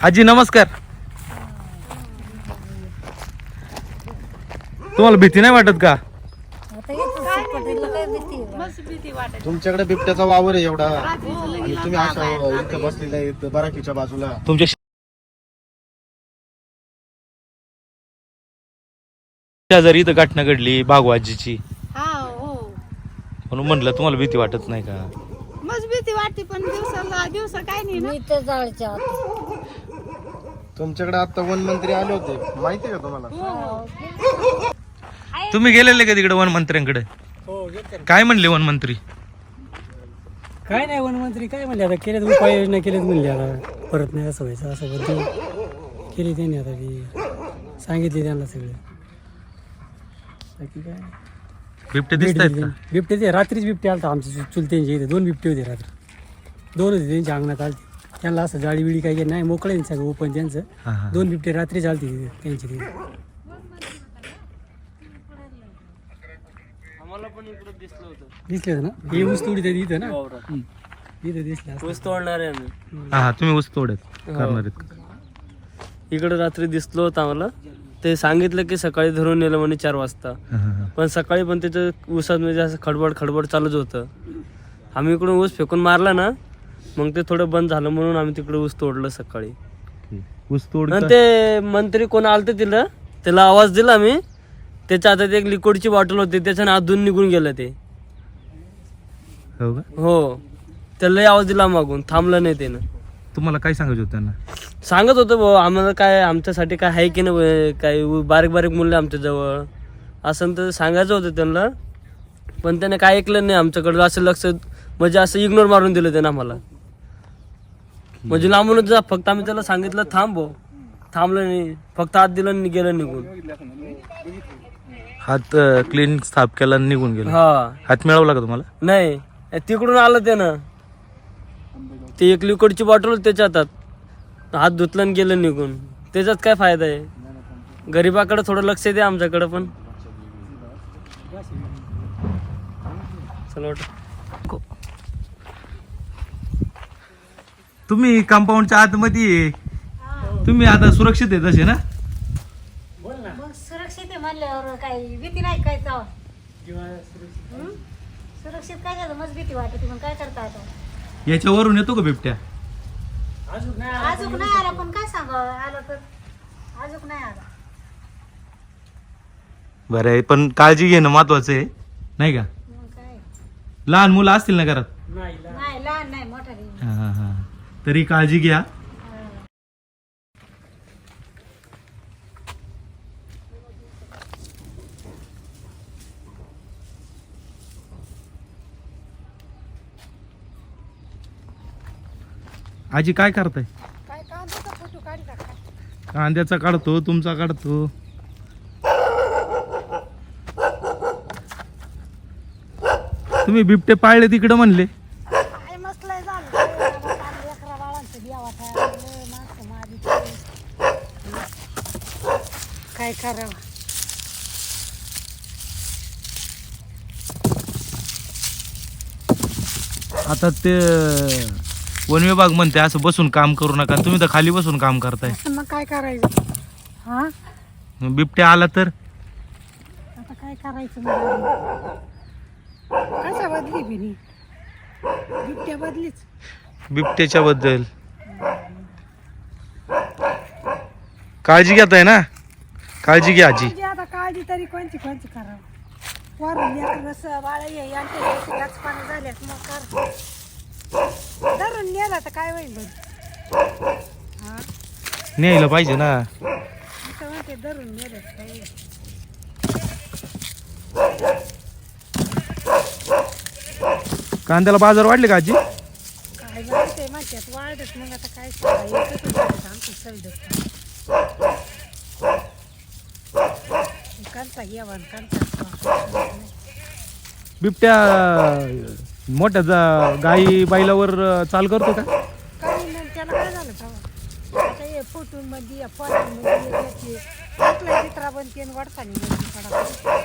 आजी नमस्कार. तुम्हाला भीती नाही वाटत का? आता येतो. सुट्टीला काय भीती? आहे? तुमच्याकडे बिबट्याचा वावर आहे एवढा. आणि तुम्ही अशा इथं बसलेल्या आहेत बराकीच्या बाजूला. तुमच्या शेजारी इथं घटना घडली बागवाजीची हा हो. म्हणून म्हणलं तुम्हाला भीती वाटत नाही का? मस्त भीती वाटते पण दिवसाला दिवसा काय नाही ना. मी तर जाळच्या आत. तुमच्याकडे आता वन मंत्री आले होते. माहिती आहे का तुम्हाला? तुम्ही गेलेले का तिकडे वनमंत्र्यांकडे काय म्हणले वनमंत्री काय नाही वनमंत्री काय म्हणले आता? केलेत उपाययोजना केलेत म्हणले आता. परत नाही असं व्हायचं असं बद्दल केली त्यांनी आता ती. सांगितली त्यांना सगळं. बाकी काय? बिबटे दिसत आहेत का? बिबटे ते रात्रीच बिबटे आलता आमच्या चु- चुलत्यांच्या इथे. दोन बिबटे होते रात्री. दोन होते त्यांच्या अंगणात आलते. त्यांना असं जाळी बिळी काही नाही मोकळं सगळं ओपन त्यांचं. हा, हा. दोन बिबटे रात्रीच आलते तिथे त्यांची तिथे. दिसले होते. ना? हे ऊस तोडी इथं ना? हम्म. इथं दिसले असं. ऊस तोडणार आहे आम्ही. हा हा तुम्ही ऊस तोडत करणार आहेत. का? इकडे रात्री दिसलो होतं आम्हाला. ते सांगितलं की सकाळी धरून नेलं म्हणे चार वाजता. हा, हा, हा. पण सकाळी पण त्याचं ऊसात म्हणजे असं खडबड खडबड चालूच होतं. आम्ही इकडून ऊस फेकून मारला ना मग ते थोडं बंद झालं म्हणून आम्ही तिकडे ऊस तोडलं सकाळी. ऊस तोड आणि ते मंत्री कोण आलते तिला त्याला आवाज दिला मी. त्याच्या हातात एक लिक्विडची बॉटल होती त्याच्याने आतून निघून गेलं ते. हो का? हो. त्यालाही आवाज दिला मागून थांबलं नाही त्यानं. तुम्हाला काय सांगायचं होतं त्यांना? सांगत होतो भाऊ आम्हाला काय आमच्यासाठी काय आहे की नाही काय बारीक बारीक मुलं आमच्या जवळ. असं तर सांगायचं होतं त्यांना. पण त्याने काय ऐकलं नाही आमच्याकडं असं लक्ष म्हणजे असं इग्नोर मारून दिलं त्यानं आम्हाला. म्हणजे लांबूनच जा फक्त आम्ही त्याला सांगितलं थांब भाऊ थांबलं नाही. फक्त हात दिलं आणि गेलं निघून. हात क्लीन साफ केला आणि निघून गेला. हा. हात मिळवला का तुम्हाला? नाही. तिकडून आलं त्यानं. ते एक लिक्विडची बॉटल त्याच्या हातात हात धुतलं आणि गेलं निघून. त्याच्यात काय फायदा आहे? गरीबाकडे थोडं लक्ष द्या आमच्याकडे पण. चला वाटतं. तुम्ही कंपाऊंडच्या आतमध्ये आहे. तुम्ही आता सुरक्षित आहे तसे ना? मग सुरक्षित आहे म्हणल्यावर काही भीती नाही काय हं? सुरक्षित काय झालं? मस्त भीती वाटते. मग काय करता आता? याच्यावरून येतो का बिबट्या? अजून नाही आला पण काय सांगावं आलं तर अजून नाही आला. बरं आहे पण काळजी घेणं महत्वाचं आहे. नाही का? मग काय? लहान मुलं असतील ना घरात? नाही लहान नाही मोठा नाही. हा, हा, हा. तरी काळजी घ्या. आजी काय करताय? काय कांद्याचा फोटो काढी टाका कांद्याचा काढतो तुमचा काढतो. तुम्ही बिबटे पाळले तिकडं म्हणले काय मस्त लय झालं काय बाबा, काल लेकरा बाळांचं बियावा ठरवलं, माणसं मारीचे. काय करावं? आता ते वन विभाग म्हणते असं बसून काम करू नका. तुम्ही तर खाली बसून काम करताय. मग काय करायचं? हा? बिबट्या आला तर? आता काय करायचं मग? बदली बिनी? बिबट्या बदलीच. बिबट्याच्या बद्दल. काळजी घेताय ना? काळजी घ्या आजी. म्हणजे आता काळजी तरी कोणची कोणची करावं? वरून लेकरं बाळा ये यांच्या गचपाने झाल्यात मग कर. धरून नेला तर काय होईल बरं? हा? न्यायला पाहिजे ना. असं म्हणते धरून नेलं तर काय होईल? कांद्याला बाजार वाढले का आजी? काय माहिती म्हणतात वाढत मग आता काय एकच आमचं कांचा कांचा बिबट्या मोठ्या जा- गाई बैलावर चाल करतो का? काही नाही त्याला काय झालं तेव्हा? आता हे फुटून मध्ये फळांमध्ये याचे आपल्या चित्रा बनते आणि वडतानी पडा